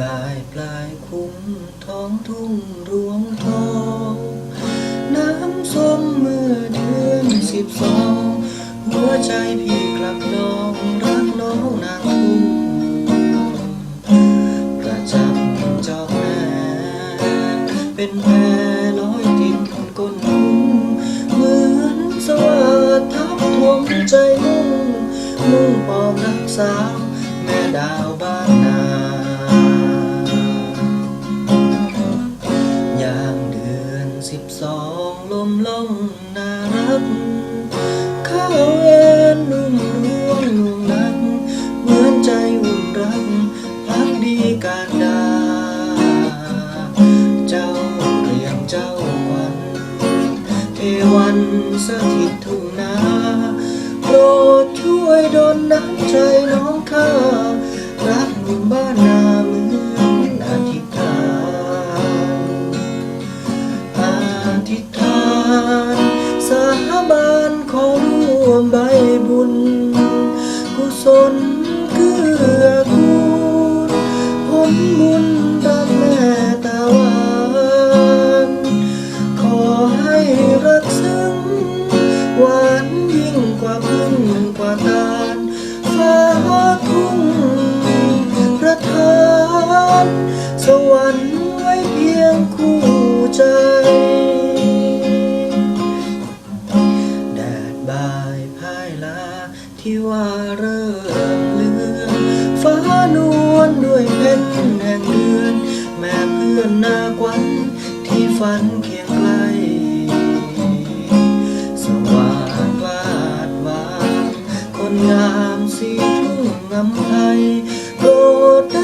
บ่ายปลายคุ้มท้องทุ่งรวงทอง น้ำส้มเมื่อเดือนสิบสอง หัวใจพี่กลับน้องรักน้องนางทุ่งประจำเจ้าแม่เป็นแพลอยติดก้นทุ่งเหมือนสวัสดทับทวงใจมุ่งมุ่งปองรักสาวแม่ดาวบ้าน ลมล่องน่ารักข้าวเอ็นนุ่มร่วงนุ่มนัก เหมือนใจอุ่นรักพักดีการดา เจ้าเรียงเจ้าวัญเทวันสถิตทุ่งนาโปรดช่วยดลน้ำใจน้องข้า ธิษฐาน สาบานขอร่วมใบบุญ กุศลเกื้อกูลผลบุญรักแม่ตาหวานขอให้รักซึ้งหวานยิ่งกว่าพึ่งกว่าตาลฟ้าทุ่งายพายลาที่ว่าเริ่มเลือนฟ้านวลด้วยเพชรแห่งเดือน แม่เพื่อนนาควันที่ฝันเคียงไกลสว่างวาดวานคนงามสีทุ่งงำไทยโรด